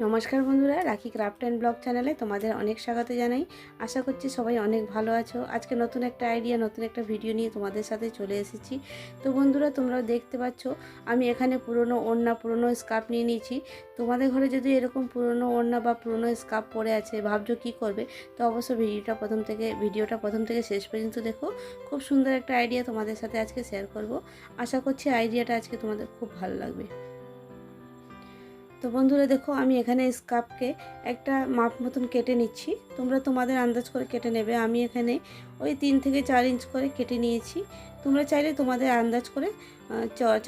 নমস্কার বন্ধুরা, রাখি ক্রাফট অ্যান্ড ব্লগ চ্যানেলে তোমাদের অনেক স্বাগত জানাই। আশা করছি সবাই অনেক ভালো আছো। আজকে নতুন একটা আইডিয়া নতুন একটা ভিডিও নিয়ে তোমাদের সাথে চলে এসেছি। তো বন্ধুরা তোমরা দেখতে পাচ্ছ, আমি এখানে পুরনো ওড়না, পুরনো স্কার্ফ নিয়ে নিয়েছি। তোমাদের ঘরে যদি এরকম পুরনো ওড়না বা পুরনো স্কার্ফ পরে আছে, ভাবছ কী করবে? তো অবশ্য ভিডিওটা প্রথম থেকে, ভিডিওটা প্রথম থেকে শেষ পর্যন্ত দেখো। খুব সুন্দর একটা আইডিয়া তোমাদের সাথে আজকে শেয়ার করব। আশা করছি আইডিয়াটা আজকে তোমাদের খুব ভালো লাগবে। তো বন্ধুরা দেখো, আমি এখানে স্কার্ফকে একটা মাপ মতন কেটে নিচ্ছি। তোমরা তোমাদের আন্দাজ করে কেটে নেবে। আমি এখানে ওই তিন থেকে চার ইঞ্চ করে কেটে নিয়েছি। তোমরা চাইলে তোমাদের আন্দাজ করে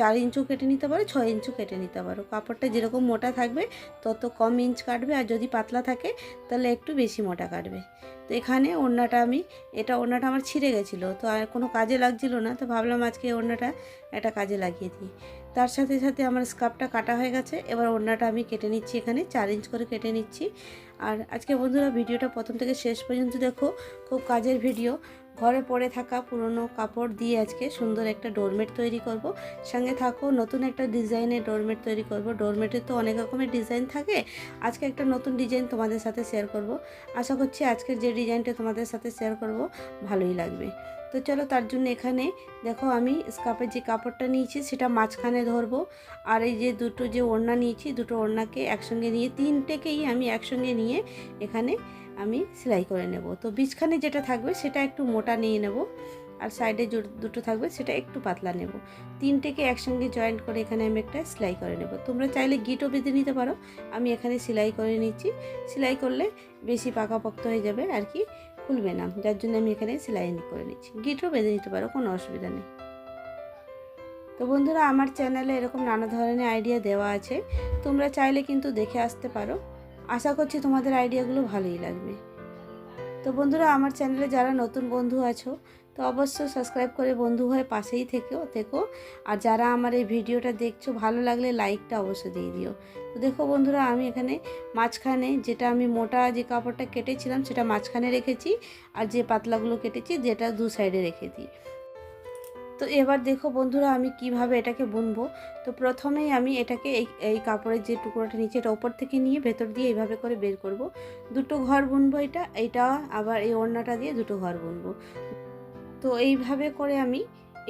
চার ইঞ্চও কেটে নিতে পারো, ছয় ইঞ্চও কেটে নিতে পারো। কাপড়টা যেরকম মোটা থাকবে, তত কম ইঞ্চ কাটবে। আর যদি পাতলা থাকে, তাহলে একটু বেশি মোটা কাটবে। তো এখানে ওড়নাটা আমি, এটা ওড়নাটা আমার ছিঁড়ে গেছিল। তো আর কোনো কাজে লাগছিল না। তো ভাবলাম আজকে ওড়নাটা একটা কাজে লাগিয়ে দিই। তার সাথে সাথে আমার স্কার্ফটা কাটা হয়ে গেছে। এবার ওড়নাটা আমি কেটে নিচ্ছি এখানে, চার ইঞ্চ করে কেটে নিচ্ছি। আর আজকে বন্ধুরা ভিডিওটা প্রথম থেকে শেষ পর্যন্ত দেখো, খুব কাজের ভিডিও। ঘরে পড়ে থাকা পুরনো কাপড় দিয়ে আজকে সুন্দর একটা ডোরমেট তৈরি করব। সঙ্গে থাকো, নতুন একটা ডিজাইনের ডোরমেট তৈরি করব। ডোরমেটের তো অনেক রকমের ডিজাইন থাকে। আজকে একটা নতুন ডিজাইন তোমাদের সাথে শেয়ার করব। আশা করছি আজকের যে ডিজাইনটা তোমাদের সাথে শেয়ার করব, ভালোই লাগবে। তো চলো তার জন্য এখানে দেখো আমি স্কার্ফের যে কাপড়টা নিয়েছি সেটা মাঝখানে ধরবো। আর এই যে দুটো যে ওড়না নিয়েছি, দুটো ওড়নাকে একসঙ্গে নিয়ে, তিনটেকেই আমি একসঙ্গে নিয়ে এখানে আমি সেলাই করে নেব। তো বীজখানে যেটা থাকবে সেটা একটু মোটা নিয়ে নেব আর সাইডে দুটো থাকবে সেটা একটু পাতলা নেব। তিনটেকে একসঙ্গে জয়েন্ট করে এখানে আমি একটা সেলাই করে নেব। তোমরা চাইলে গিটও বেঁধে নিতে পারো। আমি এখানে সেলাই করে নিচ্ছি। সেলাই করলে বেশি পাকাপোক্ত হয়ে যাবে আর কি। খুলবে না। যার জন্য আমি এখানে সেলাইন করে নিচ্ছি। গিটও বেঁধে নিতে পারো, কোনো অসুবিধা নেই। তো বন্ধুরা, আমার চ্যানেলে এরকম নানা ধরনের আইডিয়া দেওয়া আছে। তোমরা চাইলে কিন্তু দেখে আসতে পারো। আশা করছি তোমাদের আইডিয়াগুলো ভালোই লাগবে। তো বন্ধুরা, আমার চ্যানেলে যারা নতুন বন্ধু আছো তো অবশ্যই সাবস্ক্রাইব করে বন্ধু হয়ে পাশেই থেকেও, থেকো। আর যারা আমার এই ভিডিওটা দেখছ, ভালো লাগলে লাইকটা অবশ্যই দিয়ে দিও। তো দেখো বন্ধুরা, আমি এখানে মাঝখানে যেটা আমি মোটা যে কাপড়টা কেটেছিলাম, সেটা মাঝখানে রেখেছি আর যে পাতলাগুলো কেটেছি, যেটা দু সাইডে রেখে দিই। তো এবার দেখো বন্ধুরা, আমি কীভাবে এটাকে বুনবো? তো প্রথমেই আমি এটাকে এই এই কাপড়ের যে টুকরোটা নিচে এটা ওপর থেকে নিয়ে ভেতর দিয়ে এইভাবে করে বের করব। দুটো ঘর বুনবো এটা এইটা আবার এই ওড়নাটা দিয়ে দুটো ঘর বুনবো। তো এইভাবে করে আমি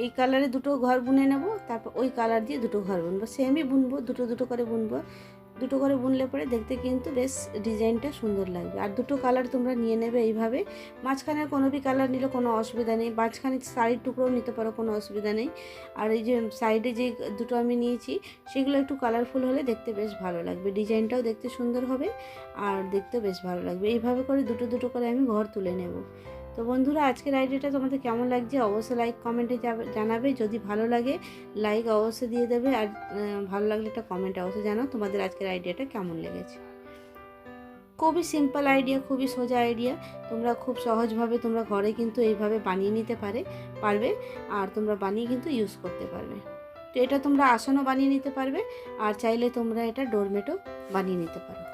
এই কালারে দুটো ঘর বুনে নেব, তারপর ওই কালার দিয়ে দুটো ঘর বুনবো। সেমই বুনবো, দুটো দুটো করে বুনবো। দুটো করে বুনলে পরে দেখতে কিন্তু বেশ ডিজাইনটা সুন্দর লাগবে। আর দুটো কালার তোমরা নিয়ে নেবে এইভাবে। মাঝখানে কোনো বি কালার নিলে কোনো অসুবিধা নেই। মাঝখানে শাড়ির টুকরোও নিতে পারো, কোনো অসুবিধা নেই। আর এই যে সাইডে যে দুটো আমি নিয়েছি, সেগুলো একটু কালারফুল হলে দেখতে বেশ ভালো লাগবে। ডিজাইনটাও দেখতে সুন্দর হবে আর দেখতেও বেশ ভালো লাগবে। এইভাবে করে দুটো দুটো করে আমি ঘর তুলে নেব। তো বন্ধুরা, আজকের আইডিয়াটা তোমাদের কেমন লাগছে অবশ্যই লাইক কমেন্টে জানাবে। যদি ভালো লাগে লাইক অবশ্যই দিয়ে দেবে। আর ভালো লাগলে একটা কমেন্ট অবশ্যই জানাও তোমাদের আজকের আইডিয়াটা কেমন লেগেছে। খুবই সিম্পল আইডিয়া খুবই সোজা আইডিয়া তোমরা খুব সহজভাবে তোমরা ঘরে কিন্তু এইভাবে বানিয়ে নিতে পারে, পারবে। আর তোমরা বানিয়ে কিন্তু ইউজ করতে পারবে। তো এটা তোমরা আসনও বানিয়ে নিতে পারবে। আর চাইলে তোমরা এটা ডোরমেটও বানিয়ে নিতে পারো।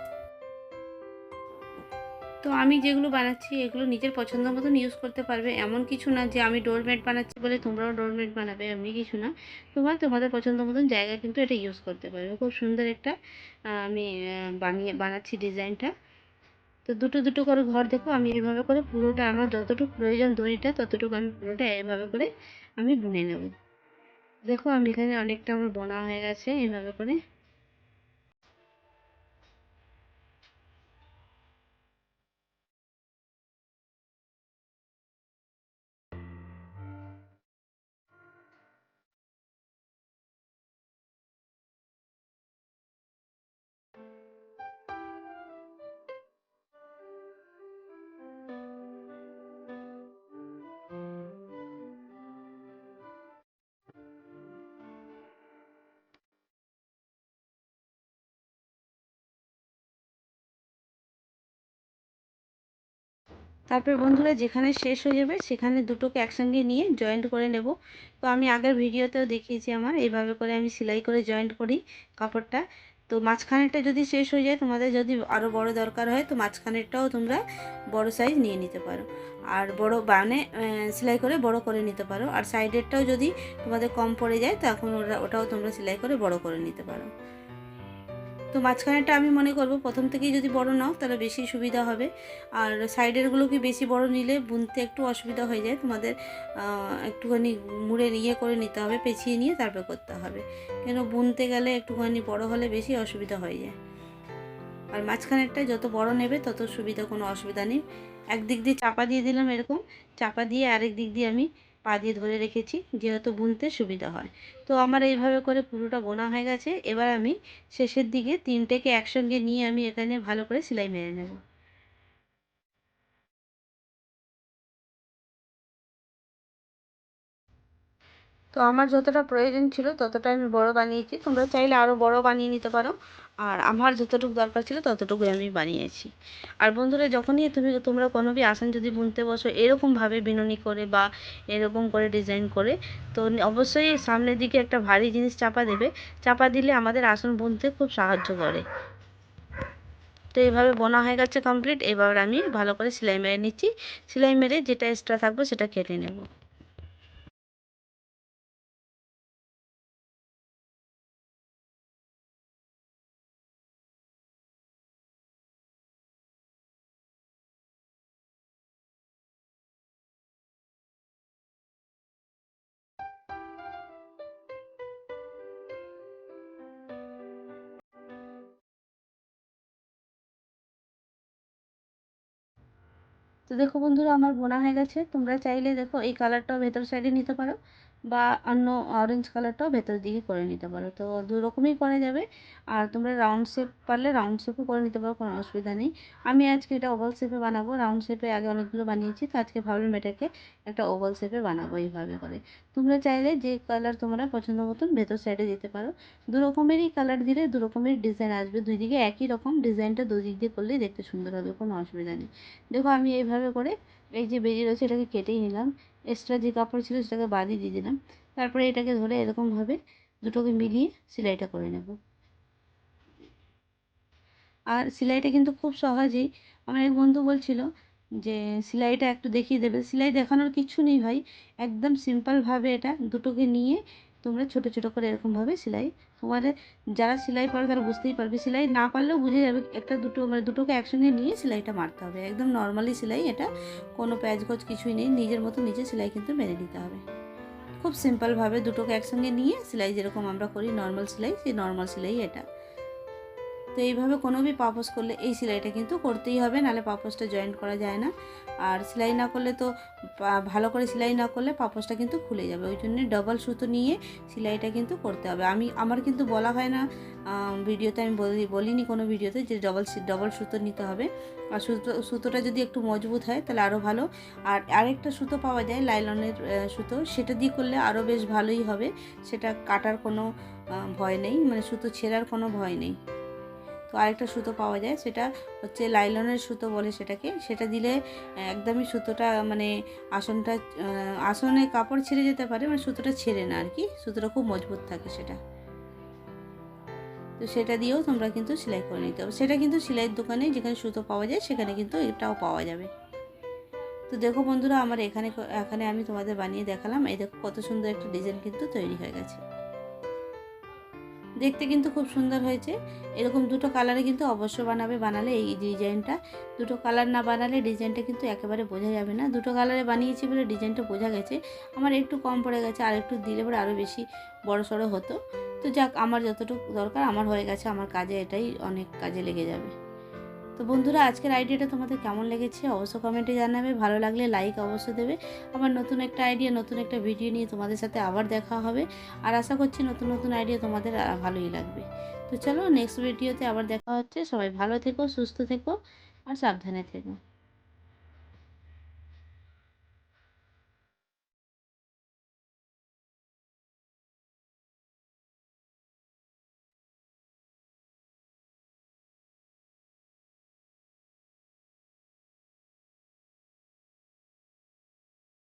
তো আমি যেগুলো বানাচ্ছি, এগুলো নিজের পছন্দ মতন ইউজ করতে পারবে। এমন কিছু না যে আমি ডোরমেট বানাচ্ছি বলে তোমরাও ডোরমেট বানাবে, এমনি কিছু না। তোমরা তোমাদের পছন্দ মতন জায়গায় কিন্তু এটা ইউজ করতে পারবে। খুব সুন্দর একটা আমি বানিয়ে, বানাচ্ছি ডিজাইনটা। তো দুটো দুটো করে ঘর দেখো, আমি এইভাবে করে পুরোটা, আমার যতটুকু প্রয়োজন দড়িটা, ততটুকু আমি পুরোটা এইভাবে করে আমি বুনে নেব। দেখো, আমি এখানে অনেকটা আমার বোনা হয়ে গেছে এইভাবে করে। তারপর বন্ধুরা যেখানে শেষ হয়ে যাবে সেখানে দুটোকে একসঙ্গে নিয়ে জয়েন্ট করে নেব। তো আমি আগের ভিডিওতেও দেখিয়েছি আমার, এইভাবে করে আমি সেলাই করে জয়েন্ট করি কাপড়টা। তো মাঝখানেরটা যদি শেষ হয়ে যায়, তোমাদের যদি আরও বড় দরকার হয়, তো মাঝখানেরটাও তোমরা বড় সাইজ নিয়ে নিতে পারো। আর বড় বানে সেলাই করে বড় করে নিতে পারো। আর সাইডেরটাও যদি তোমাদের কম পড়ে যায়, তখন ওটা ওটাও তোমরা সেলাই করে বড় করে নিতে পারো। তো মাঝখানেরটা আমি মনে করব, প্রথম থেকেই যদি বড় নাও তাহলে বেশি সুবিধা হবে। আর সাইডেরগুলো কি বেশি বড় নিলে বুনতে একটু অসুবিধা হয়ে যায়, তোমাদের একটুখানি মুড়ে ইয়ে করে নিতে হবে, পেঁচিয়ে নিয়ে তারপর করতে হবে। কেন বুনতে গেলে একটুখানি বড় হলে বেশি অসুবিধা হয়ে যায়। আর মাঝখানেরটা যত বড় নেবে তত সুবিধা, কোনো অসুবিধা নেই। একদিক দিয়ে চাপা দিয়ে দিলাম এরকম, চাপা দিয়ে আরেক দিক দিয়ে আমি পা দিয়ে ধরে রেখেছি, যেহেতু বুনতে সুবিধা হয়। তো আমার এইভাবে করে পুরোটা বোনা হয়ে গেছে। এবার আমি শেষের দিকে তিনটেকে একসঙ্গে নিয়ে আমি এখানে ভালো করে সেলাই মেরে নেব। তো আমার যতটা প্রয়োজন ছিল ততটা আমি বড় বানিয়েছি। তোমরা চাইলে আরও বড় বানিয়ে নিতে পারো। আর আমার যতটুকু দরকার ছিল ততটুকুই আমি বানিয়েছি। আর বন্ধুরা, যখনই তুমি, তোমরা কোনো বি আসন যদি বুনতে বসো, এরকমভাবে বিনুনি করে বা এরকম করে ডিজাইন করে, তো অবশ্যই সামনের দিকে একটা ভারী জিনিস চাপা দেবে। চাপা দিলে আমাদের আসন বুনতে খুব সাহায্য করে। তো এইভাবে বোনা হয়ে গেছে কমপ্লিট এবার আমি ভালো করে সেলাই মেরে নিচ্ছি। সেলাই মেরে যেটা এক্সট্রা থাকবে সেটা কেটে নেব। তো দেখো বন্ধুরা, আমার বোনা হয়ে গেছে। তোমরা চাইলে দেখো এই কালারটাও ভেতর সাইডে নিতে পারো। বা অন্য অরেঞ্জ কালারটাও ভেতর দিকে করে নিতে পারো। তো দু রকমই করা যাবে। আর তোমরা রাউন্ড শেপ পারলে রাউন্ড শেপও করে নিতে পারো, কোনো অসুবিধা নেই। আমি আজকে এটা ওভাল শেপে বানাবো। রাউন্ড শেপে আগে অনেকগুলো বানিয়েছি, তো আজকে ভাবলাম এটাকে একটা ওভাল শেপে বানাবো এইভাবে করে। তোমরা চাইলে যে কালার তোমরা পছন্দ মতন ভেতর সাইডে দিতে পারো। দু রকমেরই কালার দিলে দু রকমের ডিজাইন আসবে। দুই দিকে একই রকম ডিজাইনটা দুদিক দিয়ে করলেই দেখতে সুন্দর হবে, কোনো অসুবিধা নেই। দেখো আমি এইভাবে করে এই যে বেরিয়ে রয়েছে, এটাকে কেটেই নিলাম। এক্সট্রা যে কাপড় ছিল সেটাকে বাদই দিয়ে দিলাম। তারপরে এটাকে ধরে এরকমভাবে দুটোকে মিলিয়ে সেলাইটা করে নেব। আর সেলাইটা কিন্তু খুব সহজেই, আমার এক বন্ধু বলছিল যে সেলাইটা একটু দেখিয়ে দেবে। সেলাই দেখানোর কিছু নেই ভাই, একদম সিম্পলভাবে এটা দুটোকে নিয়ে তোমরা ছোট ছোট করে এরকমভাবে সেলাই, তোমাদের যারা সেলাই পারো তারা বুঝতেই পারবে। সেলাই না পারলেও বুঝে যাবে, একটা দুটো মানে দুটোকে একসঙ্গে নিয়ে সেলাইটা মারতে হবে। একদম নর্মালি সেলাই এটা, কোনো প্যাচগোজ কিছুই নেই, নিজের মতো নিজে সেলাই কিন্তু মেরে নিতে হবে। খুব সিম্পলভাবে দুটোকে একসঙ্গে নিয়ে সেলাই যেরকম আমরা করি নর্মাল সেলাই, সেই নর্মাল সেলাই এটা। তো এইভাবে কোনো বি পাপোস করলে এই সেলাইটা কিন্তু করতেই হবে, নাহলে পাপোসটা জয়েন্ট করা যায় না। আর সেলাই না করলে তো ভালো করে সেলাই না করলে পাপোসটা কিন্তু খুলে যাবে। ওই জন্য ডবল সুতো নিয়ে সেলাইটা কিন্তু করতে হবে। আমি, আমার কিন্তু বলা হয় না ভিডিওতে আমি বলি, বলিনি কোনো ভিডিওতে যে ডবল ডবল সুতো নিতে হবে। আর সুতো, সুতোটা যদি একটু মজবুত হয় তাহলে আরও ভালো। আর আরেকটা সুতো পাওয়া যায়, লাইলনের সুতো। সেটা দিয়ে করলে আরও বেশ ভালোই হবে। সেটা কাটার কোনো ভয় নেই। মানে সুতো ছেঁড়ার কোনো ভয় নেই। তো আরেকটা সুতো পাওয়া যায়, সেটা হচ্ছে লাইলনের সুতো বলে সেটাকে। সেটা দিলে একদমই সুতোটা মানে আসনটা আসনে কাপড় ছিঁড়ে যেতে পারে মানে সুতোটা ছেড়ে না আর কি সুতোটা খুব মজবুত থাকে সেটা। তো সেটা দিয়েও তোমরা কিন্তু সেলাই করে নিতে হবে সেটা কিন্তু সেলাইয়ের দোকানে যেখানে সুতো পাওয়া যায়, সেখানে কিন্তু এটাও পাওয়া যাবে। তো দেখো বন্ধুরা, আমার এখানে এখানে আমি তোমাদের বানিয়ে দেখালাম। এই দেখো কত সুন্দর একটা ডিজাইন কিন্তু তৈরি হয়ে গেছে। দেখতে কিন্তু খুব সুন্দর হয়েছে। এরকম দুটো কালারে কিন্তু অবশ্য বানাবে, বানালে এই ডিজাইনটা। দুটো কালার না বানালে ডিজাইনটা কিন্তু একেবারে বোঝা যাবে না। দুটো কালারে বানিয়েছি বলে ডিজাইনটা বোঝা গেছে। আমার একটু কম পড়ে গেছে, আর একটু দিলে পরে আরও বেশি বড় সড়ো হতো। তো যাক, আমার যতটুকু দরকার, আমার হয়ে গেছে। আমার কাজে এটাই অনেক কাজে লেগে যাবে। তো বন্ধুরা, আজকের আইডিয়াটা তোমাদের কেমন লেগেছে? অবশ্য কমেন্টে জানাবে। ভালো লাগলে লাইক অবশ্যই দেবে। আবার নতুন একটা আইডিয়া নতুন একটা ভিডিও নিয়ে তোমাদের সাথে আবার দেখা হবে। আর আশা করছি নতুন নতুন আইডিয়া তোমাদের ভালোই লাগবে। তো চলো নেক্সট ভিডিওতে আবার দেখা হচ্ছে। সবাই ভালো থেকো, সুস্থ থেকো, আর সাবধানে থেকো।